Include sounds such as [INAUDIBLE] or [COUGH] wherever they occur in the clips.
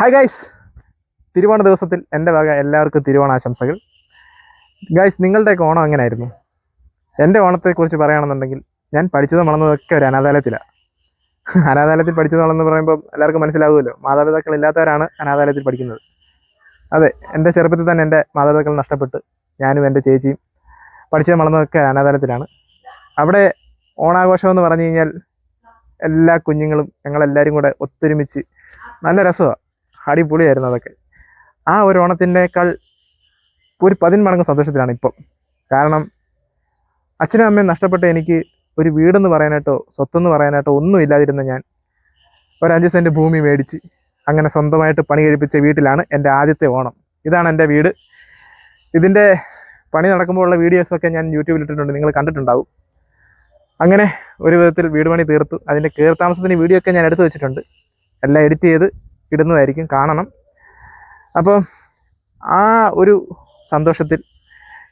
Hi guys തിരുവോണ ദിവസത്തിൽ എന്റെ വക എല്ലാവർക്കും തിരുവോണാശംസകൾ ഗൈസ് നിങ്ങളുടെയൊക്കെ ഓണം എങ്ങനെയായിരുന്നു? എന്റെ ഓണത്തെക്കുറിച്ച് പറയുകയാണെന്നുണ്ടെങ്കിൽ ഞാൻ പഠിച്ചത് വളർന്നതൊക്കെ ഒരു അനാഥാലയത്തിലാണ് അനാഥാലയത്തിൽ പഠിച്ചത് വളർന്ന് പറയുമ്പോൾ എല്ലാവർക്കും മനസ്സിലാവുമല്ലോ. മാതാപിതാക്കൾ ഇല്ലാത്തവരാണ് അനാഥാലയത്തിൽ പഠിക്കുന്നത്. അതെ എന്റെ ചെറുപ്പത്തിൽ തന്നെ എന്റെ മാതാപിതാക്കൾ നഷ്ടപ്പെട്ട് ഞാനും എന്റെ ചേച്ചിയും പഠിച്ചത് വളർന്നതൊക്കെ അനാഥാലയത്തിലാണ്. അവിടെ ഓണാഘോഷം എന്ന് പറഞ്ഞു കഴിഞ്ഞാൽ എല്ലാ കുഞ്ഞുങ്ങളും ഞങ്ങളെല്ലാവരും കൂടെ ഒത്തൊരുമിച്ച് നല്ല രസമാണ് അടിപൊളിയായിരുന്നു അതൊക്കെ. ആ ഒരു ഓണത്തിന്റെക്കാൾ ഒരു പതിന്മടങ്ങ് സന്തോഷത്തിലാണ് ഇപ്പം. കാരണം അച്ഛനും അമ്മയും നഷ്ടപ്പെട്ട എനിക്ക് ഒരു വീടെന്ന് പറയാനായിട്ടോ സ്വത്തെന്ന് പറയാനായിട്ടോ ഒന്നും ഇല്ലാതിരുന്ന ഞാൻ ഒരു അഞ്ച് സെന്റ് ഭൂമി മേടിച്ച് അങ്ങനെ സ്വന്തമായിട്ട് പണി കഴിപ്പിച്ച വീട്ടിലാണ് എന്റെ ആദ്യത്തെ ഓണം. ഇതാണ് എന്റെ വീട്. ഇതിന്റെ പണി നടക്കുമ്പോഴുള്ള വീഡിയോസൊക്കെ ഞാൻ യൂട്യൂബിൽ ഇട്ടിട്ടുണ്ട് നിങ്ങൾ കണ്ടിട്ടുണ്ടാവും. അങ്ങനെ ഒരു വിധത്തിൽ വീട് പണി തീർത്തു. അതിന്റെ കയറി താമസത്തിന്റെ വീഡിയോ ഒക്കെ ഞാൻ എടുത്തു വെച്ചിട്ടുണ്ട്. എല്ലാം എഡിറ്റ് ചെയ്ത് ഇടുന്നതായിരിക്കും കാണണം. അപ്പം ആ ഒരു സന്തോഷത്തിൽ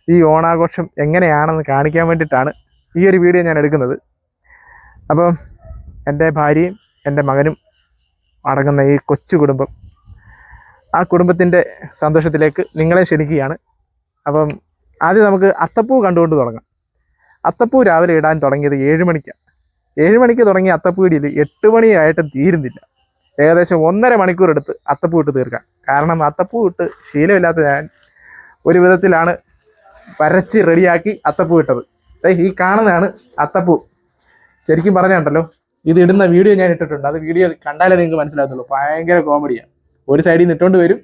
ഈ ഓണാഘോഷം എങ്ങനെയാണെന്ന് കാണിക്കാൻ വേണ്ടിയിട്ടാണ് ഈ ഒരു വീഡിയോ ഞാൻ എടുക്കുന്നത്. അപ്പം എന്റെ ഭാര്യയും എന്റെ മകനും അടങ്ങുന്ന ഈ കൊച്ചു കുടുംബം ആ കുടുംബത്തിന്റെ സന്തോഷത്തിലേക്ക് നിങ്ങളെ ക്ഷണിക്കുകയാണ്. അപ്പം ആദ്യം നമുക്ക് അത്തപ്പൂ കണ്ടുകൊണ്ട് തുടങ്ങാം. അത്തപ്പൂ രാവിലെ ഇടാൻ തുടങ്ങിയത് ഏഴ് മണിക്കാണ്. ഏഴ് മണിക്ക് തുടങ്ങിയ അത്തപ്പൂ ഇടിയിൽ എട്ട് മണിയായിട്ടും തീരുന്നില്ല. ഏകദേശം ഒന്നര മണിക്കൂർ എടുത്ത് അത്തപ്പൂ ഇട്ട് തീർക്കാം. കാരണം അത്തപ്പൂ ഇട്ട് ശീലമില്ലാത്ത ഞാൻ ഒരു വിധത്തിലാണ് വരച്ച് റെഡിയാക്കി അത്തപ്പൂ ഇട്ടത്. ഈ കാണുന്നതാണ് അത്തപ്പൂ. ശരിക്കും പറഞ്ഞുണ്ടല്ലോ ഇത് ഇടുന്ന വീഡിയോ ഞാൻ ഇട്ടിട്ടുണ്ട്. അത് വീഡിയോ കണ്ടാലേ നിങ്ങൾക്ക് മനസ്സിലാകത്തുള്ളൂ. ഭയങ്കര കോമഡിയാണ്. ഒരു സൈഡിൽ നിന്ന് ഇട്ടുകൊണ്ട് വരും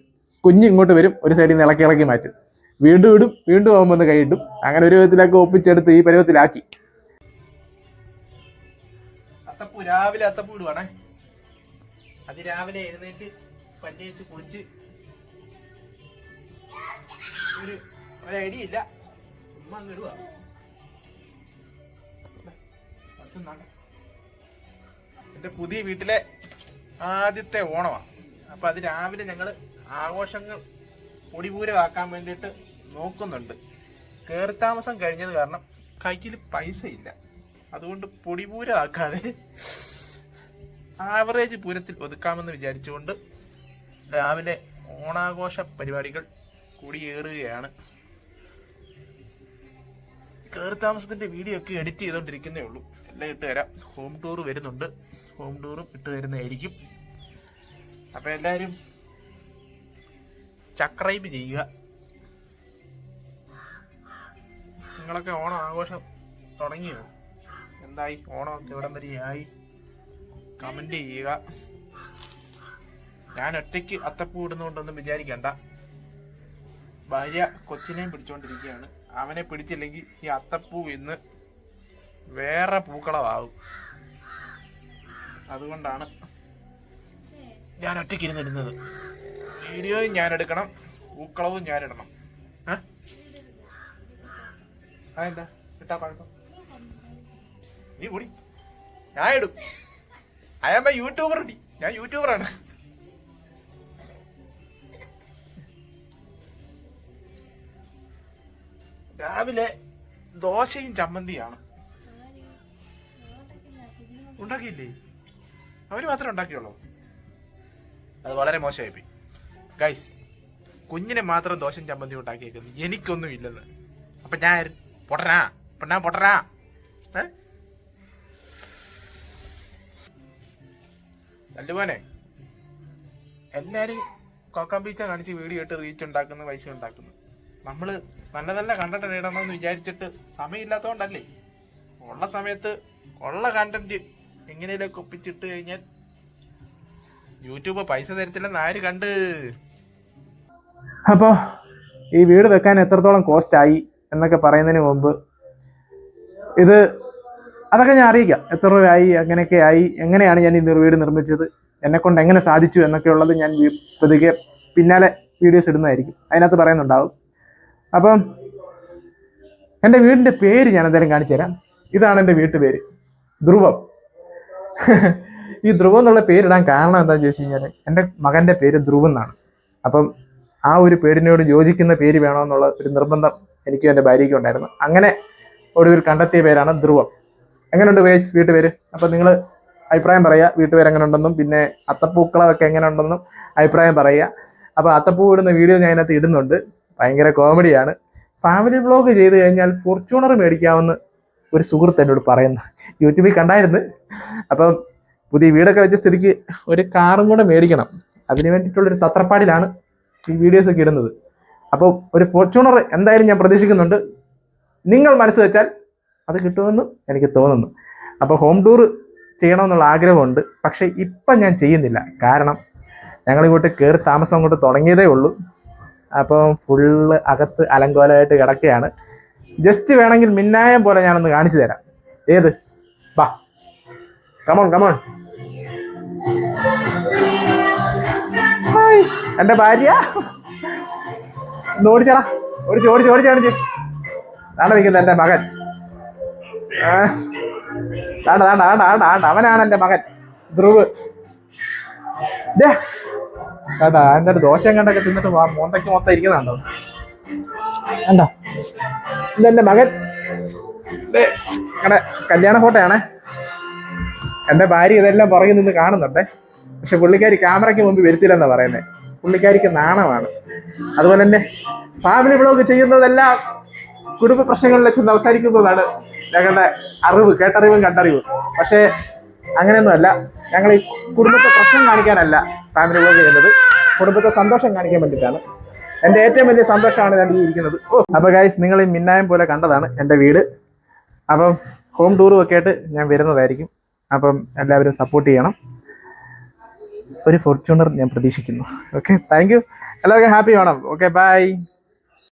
കുഞ്ഞ് ഇങ്ങോട്ട് വരും ഒരു സൈഡിൽ നിന്ന് ഇളക്കി ഇളക്കി മാറ്റും. വീണ്ടും ഇടും വീണ്ടും ആകുമ്പോൾ ഒന്ന് കൈയിട്ടും അങ്ങനെ ഒരു വിധത്തിലൊക്കെ ഒപ്പിച്ചെടുത്ത് ഈ പരുവത്തിലാക്കി. അത്തപ്പൂ രാവിലെ അത്തപ്പൂ ഇടുവാണേ. അതിരാവിലെ എഴുന്നേറ്റ് പല്ല് കുളിച്ച് ഒരു ഒരടിയില്ല ഉമ്മ അങ്ങ് ഇടുക എന്റെ പുതിയ വീട്ടിലെ ആദ്യത്തെ ഓണമാണ് അപ്പൊ അത് രാവിലെ ഞങ്ങൾ ആഘോഷങ്ങൾ പൊടിപൂരമാക്കാൻ വേണ്ടിയിട്ട് നോക്കുന്നുണ്ട്. കയറി താമസം കഴിഞ്ഞത് കാരണം കയ്യിൽ പൈസ ഇല്ല അതുകൊണ്ട് പൊടിപൂരമാക്കാതെ ആവറേജ് പൂരത്തിൽ ഒതുക്കാമെന്ന് വിചാരിച്ചുകൊണ്ട് രാവിലെ ഓണാഘോഷ പരിപാടികൾ കൂടിയേറുകയാണ്. കയറി താമസത്തിന്റെ വീഡിയോ ഒക്കെ എഡിറ്റ് ചെയ്തുകൊണ്ടിരിക്കുന്നേ ഉള്ളൂ. എല്ലാം ഇട്ട് തരാം. ഹോം ടൂർ വരുന്നുണ്ട്. ഹോം ടൂറും ഇട്ട് തരുന്നതായിരിക്കും. അപ്പൊ എല്ലാവരും സബ്സ്ക്രൈബ് ചെയ്യുക. നിങ്ങളൊക്കെ ഓണം ആഘോഷം തുടങ്ങിയോ? എന്തായി? ഓണമൊക്കെ ഇവിടം വരെയായി കമന്റ് ചെയ്യുക. ഞാൻ ഒറ്റയ്ക്ക് അത്തപ്പൂ ഇടുന്നുകൊണ്ടൊന്നും വിചാരിക്കണ്ട. ഭാര്യ കൊച്ചിനെയും പിടിച്ചോണ്ടിരിക്കുകയാണ്. അവനെ പിടിച്ചില്ലെങ്കിൽ ഈ അത്തപ്പൂ ഇന്ന് വേറെ പൂക്കളമാവും അതുകൊണ്ടാണ് ഞാൻ ഒറ്റയ്ക്ക് ഇരുന്നിടുന്നത് വീഡിയോയും ഞാൻ എടുക്കണം. പൂക്കളവും ഞാൻ ഇടണം. അതെന്താ? കിട്ടാ കുഴപ്പം നീ കൂടി ഞാൻ ഇടും. അയാമ്പ യൂട്യൂബർ ഡി ഞാൻ യൂട്യൂബറാണ് രാവിലെ ദോശയും ചമ്മന്തിയാണ്. ഉണ്ടാക്കിയില്ലേ? അവർ മാത്രമേ ഉണ്ടാക്കിയുള്ളൂ. അത് വളരെ മോശമായി പോയി ഗൈസ് കുഞ്ഞിനെ മാത്രം ദോശയും ചമ്മന്തി ഉണ്ടാക്കിയേക്കുന്നു. എനിക്കൊന്നും ഇല്ലെന്ന്. അപ്പൊ ഞാൻ പൊട്ടരാ പൊട്ടനാ? ഏഹ് അല്ലുപോനെ എല്ലാരും കോക്കാം ബീച്ച കാണിച്ച് വീഡിയോ ഇട്ട് റീച്ച് ഉണ്ടാക്കുന്നു പൈസ ഉണ്ടാക്കുന്നു. നമ്മൾ നല്ല നല്ല കണ്ടന്റ് ഇടണമെന്ന് വിചാരിച്ചിട്ട് സമയമില്ലാത്തതുകൊണ്ടല്ലേ ഉള്ള സമയത്ത് ഉള്ള കണ്ടന്റ് എങ്ങനെയൊക്കെ ഒപ്പിച്ചിട്ട് കഴിഞ്ഞാൽ യൂട്യൂബ് പൈസ തരത്തില്ലെന്ന് ആര് കണ്ട്? അപ്പോൾ ഈ വീട് വെക്കാൻ എത്രത്തോളം കോസ്റ്റ് ആയി എന്നൊക്കെ പറയുന്നതിന് മുമ്പ് ഇത് അതൊക്കെ ഞാൻ അറിയിക്കാം. എത്ര രൂപയായി അങ്ങനെയൊക്കെ ആയി എങ്ങനെയാണ് ഞാൻ ഈ വീട് നിർമ്മിച്ചത് എന്നെ കൊണ്ട് എങ്ങനെ സാധിച്ചു എന്നൊക്കെ ഉള്ളത് ഞാൻ പതുക്കെ പിന്നാലെ വീഡിയോസ് ഇടുന്നതായിരിക്കും. അതിനകത്ത് പറയുന്നുണ്ടാവും. അപ്പം എന്റെ വീടിന്റെ പേര് ഞാൻ എന്തായാലും കാണിച്ചു തരാം. ഇതാണ് എന്റെ വീട്ടുപേര് ധ്രുവം. [LAUGHS] ഈ ധ്രുവം എന്നുള്ള പേരിടാൻ കാരണം എന്താണെന്ന് ചോദിച്ചു കഴിഞ്ഞാൽ എന്റെ മകന്റെ പേര് ധ്രുവം എന്നാണ്. അപ്പം ആ ഒരു പേരിനോട് യോജിക്കുന്ന പേര് വേണമെന്നുള്ള ഒരു നിർബന്ധം എനിക്കും എന്റെ ഭാര്യയ്ക്കും ഉണ്ടായിരുന്നു. അങ്ങനെ ഒടുവിൽ കണ്ടെത്തിയ പേരാണ് ധ്രുവം. എങ്ങനെയുണ്ട് വേസ് വീട്ടുപേര്? അപ്പം നിങ്ങൾ അഭിപ്രായം പറയുക വീട്ടുപേര് എങ്ങനെ ഉണ്ടെന്നും പിന്നെ അത്തപ്പൂക്കളമൊക്കെ എങ്ങനെ ഉണ്ടെന്നും അഭിപ്രായം പറയുക അപ്പോൾ അത്തപ്പൂ ഇടുന്ന വീഡിയോ ഞാൻ അതിനകത്ത് ഇടുന്നുണ്ട്. ഭയങ്കര കോമഡിയാണ് ഫാമിലി വ്ളോഗ് ചെയ്ത് കഴിഞ്ഞാൽ ഫോർച്യൂണർ മേടിക്കാമെന്ന് ഒരു സുഹൃത്ത് എന്നോട് പറയുന്നു. യൂട്യൂബിൽ കണ്ടായിരുന്നു. അപ്പം പുതിയ വീടൊക്കെ വെച്ച സ്ഥിതിക്ക് ഒരു കാറും കൂടെ മേടിക്കണം. അതിന് വേണ്ടിയിട്ടുള്ളൊരു തത്രപ്പാടിലാണ് ഈ വീഡിയോസൊക്കെ ഇടുന്നത്. അപ്പോൾ ഒരു ഫോർച്യൂണർ എന്തായാലും ഞാൻ പ്രതീക്ഷിക്കുന്നുണ്ട്. നിങ്ങൾ മനസ്സ് വെച്ചാൽ അത് കിട്ടുമെന്ന് എനിക്ക് തോന്നുന്നു. അപ്പോൾ ഹോം ടൂർ ചെയ്യണമെന്നുള്ള ആഗ്രഹമുണ്ട്. പക്ഷേ ഇപ്പം ഞാൻ ചെയ്യുന്നില്ല. കാരണം ഞങ്ങളിങ്ങോട്ട് കയറി താമസം അങ്ങോട്ട് തുടങ്ങിയതേ ഉള്ളൂ. അപ്പോൾ ഫുള്ള് അകത്ത് അലങ്കോലമായിട്ട് കിടക്കുകയാണ്. ജസ്റ്റ് വേണമെങ്കിൽ മിന്നായം പോലെ ഞാനൊന്ന് കാണിച്ചു തരാം. ഏത്? വാ. കമോൺ കമോൺ ഹായ് എന്റെ ഭാര്യ. ഓടിച്ചടാ. ഓടിച്ച് ഓടിച്ച് ഓടിച്ച് നാളെ താണ്ട നിൽക്കുന്നത് എന്റെ മകൻ. അവനാണ് എന്റെ മകൻ. ധ്രുവ്. കേട്ടാ എന്റെ ഒരു ദോശയും കണ്ടൊക്കെ തിന്നിട്ട് മോന്തയ്ക്ക് മൊത്തം ഇരിക്കുന്നുണ്ടോ? കണ്ടോ? ഇതെന്റെ മകൻ. ദേ, ഞങ്ങളുടെ കല്യാണ ഫോട്ടോയാണേ. എന്റെ ഭാര്യ ഇതെല്ലാം പുറകിൽ നിന്ന് കാണുന്നുണ്ടേ. പക്ഷെ പുള്ളിക്കാരി ക്യാമറയ്ക്ക് മുമ്പ് വരുത്തില്ലെന്നാ പറയുന്നത് പുള്ളിക്കാരിക്ക് നാണമാണ്. അതുപോലെ തന്നെ ഫാമിലി ബ്ലോഗ് ചെയ്യുന്നതെല്ലാം കുടുംബ പ്രശ്നങ്ങളിൽ ചെന്ന് അവസാനിക്കുന്നതാണ് ഞങ്ങളുടെ അറിവ് കേട്ടറിവും കണ്ടറിവും. പക്ഷേ അങ്ങനെയൊന്നുമല്ല. ഞങ്ങൾ ഈ കുടുംബത്തെ പ്രശ്നം കാണിക്കാനല്ല ഫാമിലി വർക്ക് ചെയ്യുന്നത്. കുടുംബത്തെ സന്തോഷം കാണിക്കാൻ വേണ്ടിയിട്ടാണ്. എന്റെ ഏറ്റവും വലിയ സന്തോഷമാണ് ഞാൻ ഈ ഇരിക്കുന്നത്. ഓ അപ്പോൾ ഗൈസ് നിങ്ങൾ ഈ മിന്നായം പോലെ കണ്ടതാണ് എന്റെ വീട്. അപ്പം ഹോം ടൂറും ഒക്കെ ആയിട്ട് ഞാൻ വരുന്നതായിരിക്കും. അപ്പം എല്ലാവരും സപ്പോർട്ട് ചെയ്യണം. ഒരു ഫോർച്യൂണർ ഞാൻ പ്രതീക്ഷിക്കുന്നു. ഓക്കെ താങ്ക് യു എല്ലാവർക്കും ഹാപ്പി വേണം. Okay bye